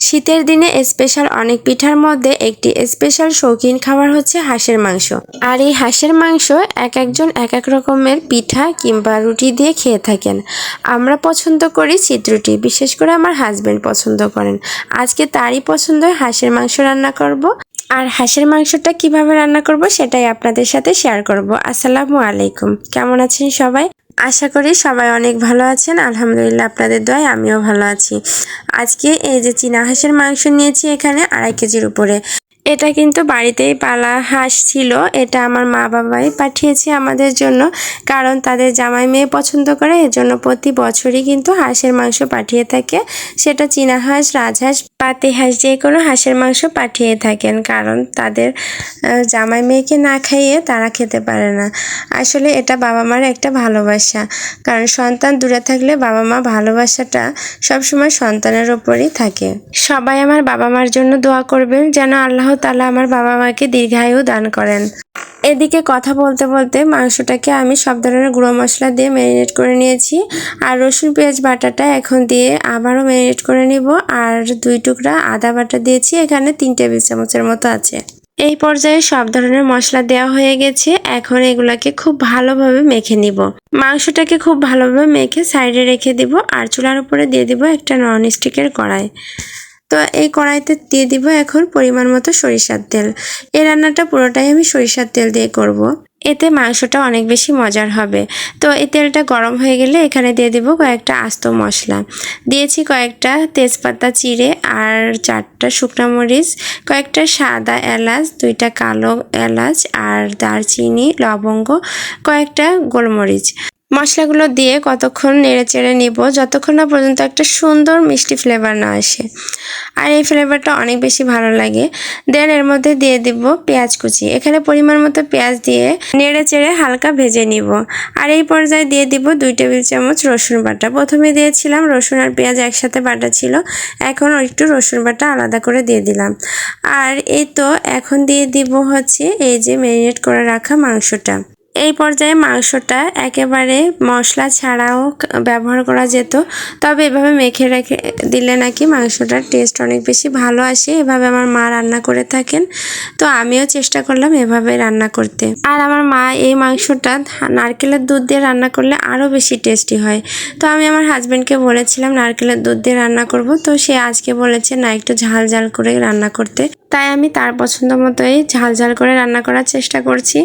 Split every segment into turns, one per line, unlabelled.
শীতের দিনে স্পেশাল অনেক পিঠার মধ্যে একটি স্পেশাল শৌখিন খাবার হচ্ছে হাঁসের মাংস। আর এই হাঁসের মাংস এক একজন এক এক রকমের পিঠা কিংবা রুটি দিয়ে খেয়ে থাকেন। আমরা পছন্দ করি শীত রুটি, বিশেষ করে আমার হাজবেন্ড পছন্দ করেন। আজকে তারই পছন্দ হাঁসের মাংস রান্না করব। আর হাঁসের মাংসটা কীভাবে রান্না করব সেটাই আপনাদের সাথে শেয়ার করব। আসসালামু আলাইকুম। কেমন আছেন সবাই? আশা করি সবাই অনেক ভালো আছেন। আলহামদুলিল্লাহ আপনাদের দোয়ায় আমিও ভালো আছি। আজকে এই যে চীনা হাঁসের মাংস নিয়েছি এখানে আড়াই কেজির উপরে। এটা কিন্তু বাড়িতেই পালা হাঁস ছিল, এটা আমার মা বাবাই পাঠিয়েছে আমাদের জন্য, কারণ তাদের জামাই মেয়ে পছন্দ করে, এজন্য প্রতি বছরই কিন্তু হাঁসের মাংস পাঠিয়ে থাকে। সেটা চীনা হাঁস, রাজহাঁস পাতি হাঁস, যে কোনো হাঁসের মাংস পাঠিয়ে থাকেন, কারণ তাদের জামাই মেয়েকে না খাইয়ে তারা খেতে পারে না। আসলে এটা বাবা মার একটা ভালোবাসা, কারণ সন্তান দূরে থাকলে বাবা মা ভালোবাসাটা সবসময় সন্তানের ওপরই থাকে। সবাই আমার বাবা মার জন্য দোয়া করবেন, যেন আল্লাহ তালা আমার বাবা মাকে দীর্ঘায়ু দান করেন। এদিকে কথা বলতে বলতে মাংসটাকে আমি সব ধরনের গুঁড়ো মশলা দিয়ে ম্যারিনেট করে নিয়েছি। আর রসুন, পেঁয়াজ বাটাটা এখন দিয়ে আবারও ম্যারিনেট করে নিব। আর দুই টুকরা আদা বাটা দিয়েছি, এখানে তিন টেবিল চামচের মতো আছে। এই পর্যায়ে সব ধরনের মশলা দেওয়া হয়ে গেছে। এখন এগুলাকে খুব ভালোভাবে মেখে নিব। মাংসটাকে খুব ভালোভাবে মেখে সাইডে রেখে দিব। আর চুলার উপরে দিয়ে দিব একটা নন স্টিকের কড়াই। তো এই কড়াইতে দিয়ে দিব এখন পরিমাণ মতো সরিষার তেল। এই রান্নাটা পুরোটাই আমি সরিষার তেল দিয়ে করব। এতে মাংসটা অনেক বেশি মজার হবে। তো এই তেলটা গরম হয়ে গেলে এখানে দিয়ে দিব কয়েকটা আস্ত মশলা। দিয়েছি কয়েকটা তেজপাতা, চিড়ে আর চারটা শুকনো মরিচ, কয়েকটা সাদা এলাচ, দুইটা কালো এলাচ আর দারচিনি, লবঙ্গ, কয়েকটা গোলমরিচ। মশলাগুলো দিয়ে কতক্ষণ নেড়ে চেড়ে নিব, যতক্ষণ না পর্যন্ত একটা সুন্দর মিষ্টি ফ্লেভার না আসে। আর এই ফ্লেভারটা অনেক বেশি ভালো লাগে। দেন এর মধ্যে দিয়ে দিব পেঁয়াজ কুচি। এখানে পরিমাণ মতো পেঁয়াজ দিয়ে নেড়ে চেড়ে হালকা ভেজে নিব। আর এই পর্যায়ে দিয়ে দিব দুই টেবিল চামচ রসুন বাটা। প্রথমে দিয়েছিলাম রসুন আর পেঁয়াজ একসাথে বাটা ছিল। এখন একটু রসুন বাটা আলাদা করে দিয়ে দিলাম। আর এই তো এখন দিয়ে দিব হচ্ছে এই যে ম্যারিনেট করে রাখা মাংসটা। এই পর্যায়ে মাংসটা একেবারে মশলা ছাড়াও ব্যবহার করা যেত। তবে এভাবে মেখে রেখে দিলে নাকি মাংসটার টেস্ট অনেক বেশি ভালো আসে। এভাবে আমার মা রান্না করে থাকেন। তো আমিও চেষ্টা করলাম এভাবে রান্না করতে। আর আমার মা এই মাংসটা নারকেলের দুধ দিয়ে রান্না করলে আরও বেশি টেস্টি হয়। তো আমি আমার হাজব্যান্ডকে বলেছিলাম, নারকেলের দুধ দিয়ে রান্না করব। তো সে আজকে বলেছে, না, একটু ঝাল ঝাল করে রান্না করতে। তাই আমি তার পছন্দ মতোই ঝাল ঝাল করে রান্না করার চেষ্টা করছি।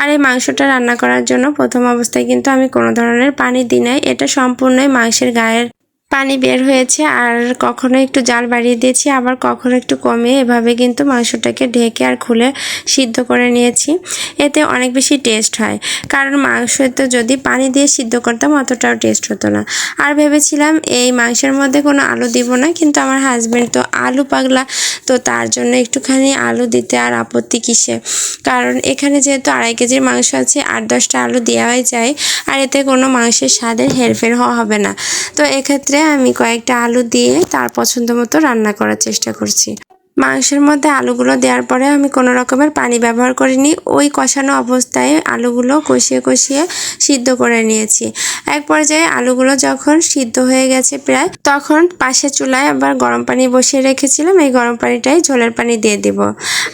আর এই মাংসটা রান্না করার জন্য প্রথম অবস্থায় কিন্তু আমি কোনো ধরনের পানি দিই নাই। এটা সম্পূর্ণই মাংসের গায়ের পানি বের হয়েছে আর কখনো একটু জাল বাড়িয়ে দিয়েছি, আবার কখনো একটু কমে এভাবে কিন্তু মাংসটাকে ঢেকে আর খুলে সিদ্ধ করে নিয়েছি। এতে অনেক বেশি টেস্ট হয়। কারণ মাংসতে যদি পানি দিয়ে সিদ্ধ করতাম অতটাও টেস্ট হতো না। আর ভেবেছিলাম এই মাংসের মধ্যে কোনো আলু দিব না, কিন্তু আমার হাজব্যান্ড তো আলু পাগলা। তো তার জন্য একটুখানি আলু দিতে আর আপত্তি কিসে? কারণ এখানে যেহেতু আড়াই কেজির মাংস আছে, আট দশটা আলু দেওয়াই যায়, আর এতে কোনো মাংসের স্বাদের হেরফের হওয়া হবে না। তো এক্ষেত্রে আমি কয়েকটা আলু দিয়ে তার পছন্দ মতো রান্না করার চেষ্টা করছি। মাংসের মধ্যে আলুগুলো দেওয়ার পরে আমি কোনো রকমের পানি ব্যবহার করিনি। ওই কষানো অবস্থায় আলুগুলো কষিয়ে কষিয়ে সিদ্ধ করে নিয়েছি। এক পর্যায়ে আলুগুলো যখন সিদ্ধ হয়ে গেছে প্রায়, তখন পাশে চুলায় আবার গরম পানি বসিয়ে রেখেছিলাম। এই গরম পানিটাই ঝোলের পানি দিয়ে দিব।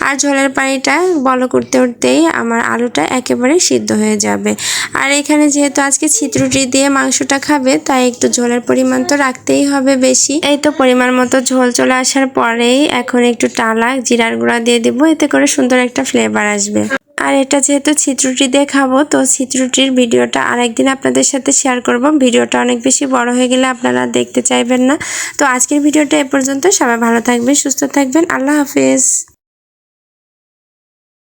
আর ঝোলের পানিটা বলো করতে উঠতেই আমার আলুটা একেবারে সিদ্ধ হয়ে যাবে। আর এখানে যেহেতু আজকে ছিটরুটি দিয়ে মাংসটা খাবে, তাই একটু ঝোলের পরিমাণ তো রাখতেই হবে বেশি। এই তো পরিমাণ মতো ঝোল চলে আসার পরেই এখন একটু টালা জিরার গুঁড়া দিয়ে দিব, এতে করে সুন্দর একটা ফ্লেভার আসবে। আর এটা যেহেতু চিত্রটি দিয়ে খাব, তো চিত্রটির ভিডিওটা আরেকদিন আপনাদের সাথে শেয়ার করব। ভিডিওটা অনেক বেশি বড় হয়ে গেলে আপনারা দেখতে চাইবেন না। তো আজকের ভিডিওটা এ পর্যন্ত। সবাই ভালো থাকবেন, সুস্থ থাকবেন। আল্লাহ হাফেজ।